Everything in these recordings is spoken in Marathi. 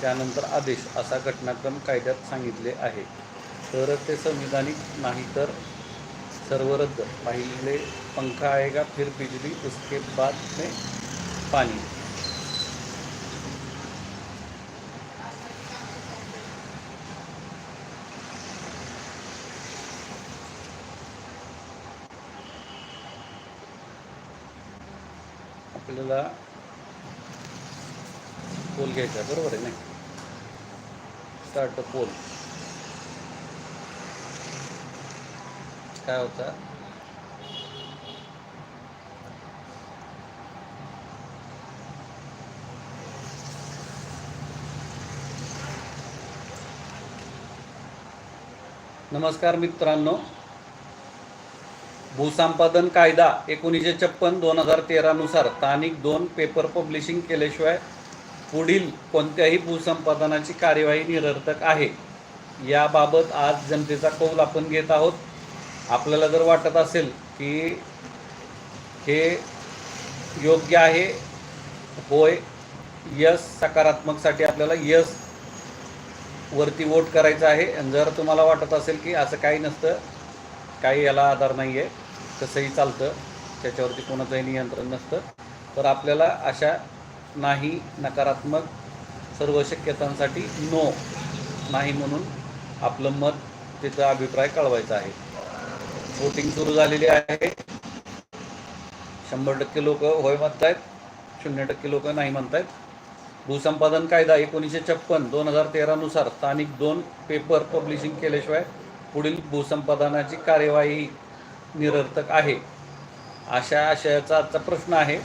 त्यानंतर आदेश असा घटनाक्रम कायद्यात सांगितले आहे. तर ते संविधानिक नाही तर सर्व रद्द पहिले पंखा आएगा फिर बिजली उसके बाद में पाणी. आपल्याला पोल घ्यायचा बरोबर आहे नाही स्टार्ट पोल काय होता? नमस्कार मित्रांनो. भूसंपादन कायदा एकोणीसशे छप्पन दोन हजार तेरानुसार स्थानिक दोन पेपर पब्लिशिंग केल्याशिवाय पुढील कोणत्याही भूसंपादनाची कार्यवाही निरर्थक आहे. याबाबत आज जनतेचा कौल आपण घेत आहोत. आपल्याला जर वाटत असेल की हे योग्य आहे होय यस सकारात्मकसाठी आपल्याला यस वरती वोट करायचं आहे. आणि जर तुम्हाला वाटत असेल की असं काही नसतं काही याला आधार नाही आहे कसंही चालतं त्याच्यावरती कोणाचंही नियंत्रण नसतं तर आपल्याला अशा नाही नकारात्मक सर्व शक्यतांसाठी नो नाही म्हणून आपलं मत तिचा अभिप्राय कळवायचा आहे. वोटिंग सुरू झालेली आहे. शंभर टक्के लोक होय म्हणतायत शून्य टक्के लोक नाही म्हणतायत. भूसंपादन कायदा एकोणीसशे छप्पन दोन हजार तेरानुसार स्थानिक दोन पेपर पब्लिशिंग केल्याशिवाय पुढील भूसंपादनाची कार्यवाही निरर्थक आहे. अशा आशयाचा आजचा प्रश्न आहे.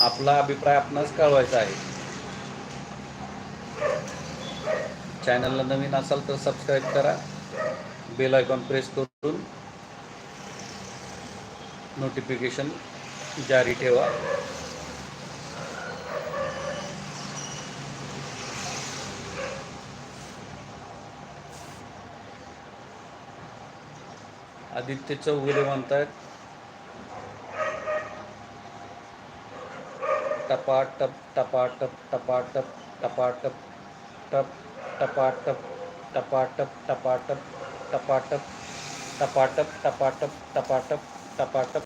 आपला अभिप्राय आपणास कळवायचा आहे. चॅनलला नवीन असाल तर सबस्क्राईब करा. बेल आयकॉन प्रेस करून नोटिफिकेशन जारी ठेवा. आदित्य चौगुले म्हणतात टपाटप टपाटप टपाटप टपाटप टप टपाटप टपाटप टपाटप टपाटप टपाटप टपाटप टपाटप टपाटप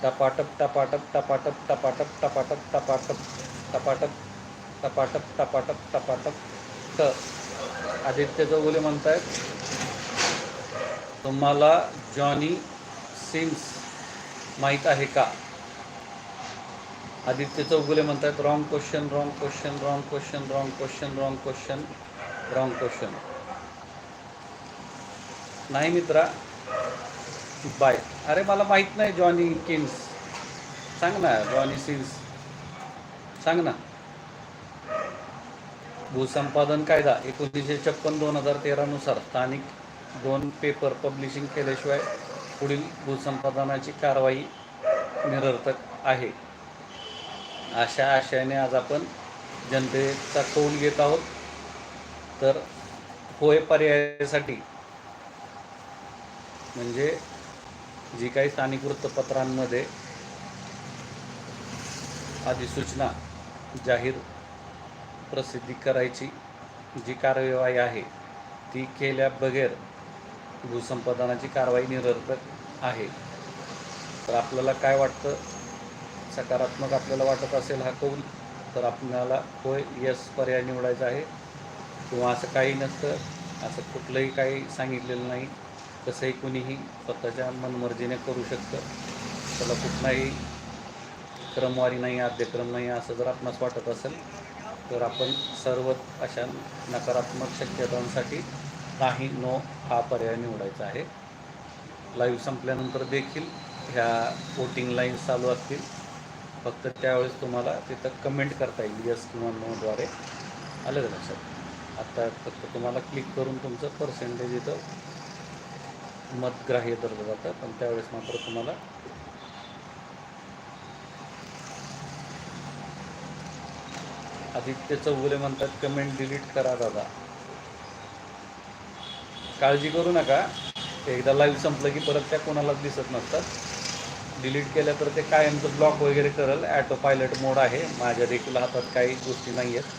टपाटप टपाटप टपाटप टपाटप टपाटप टपाटप टपाटप टपाटप टपाटप टपाटप ट आदित्य चौगुले म्हणतायत तुम्हाला जॉनी सिम्स माहीत आहे का आदित्य चौगुले म्हणतात wrong question wrong question wrong question wrong question wrong question wrong question नाही मित्रा बाय अरे मला माहीत नाही जॉनी किन्स सांग ना जॉनी सिन्स सांग ना. भूसंपादन कायदा एकोणीसशे छप्पन दोन हजार तेरानुसार स्थानिक दोन पेपर पब्लिशिंग केल्याशिवाय पुढील भूसंपादनाची कारवाई निरर्थक आहे. अशा आशयाने आज आपण जनतेचा कौल घेत आहोत. तर होय पर्यायासाठी म्हणजे जी काही स्थानिक वृत्तपत्रांमध्ये अधिसूचना जाहीर प्रसिद्धी करायची जी कार्यवाही आहे ती केल्या बगैर भूसंपादनाची कारवाई निरर्थक आहे. तर आपल्याला काय वाटतं? सकारात्मक आपल्याला वाटत असेल हा कौल तर आपल्याला होय यस पर्याय निवडायचा आहे. किंवा असं काही नसतं असं कुठलंही काही सांगितलेलं नाही. तसंही कुणीही स्वतःच्या मनमर्जीने करू शकतं. त्याला कुठलाही क्रमवारी नाही आद्यक्रम नाही असं जर आपणास वाटत असेल तर आपण सर्व अशा नकारात्मक शक्यतांसाठी नाही नो हा पर्याय निवडायचा आहे. लाईव्ह संपल्यानंतर देखील ह्या वोटिंग लाईन्स चालू असतील. फक्त त्यावेळेस तुम्हाला तिथं कमेंट करता येईल यस किंवा नोद्वारे आलं का लक्षात? आता फक्त तुम्हाला क्लिक करून तुमचं पर्सेंटेज इथं मतग्राह्य धरलं जातं पण त्यावेळेस मात्र तुम्हाला आदित्य चौगुले म्हणतात कमेंट डिलीट करा दादा. काळजी करू नका. एकदा लाईव्ह संपलं की परत त्या कोणालाच दिसत नसतात. डिलीट केलं तर ते कायमचं ब्लॉक वगैरे करेल. ॲटो पायलट मोड आहे. माझ्या देखील हातात काही गोष्टी नाही आहेत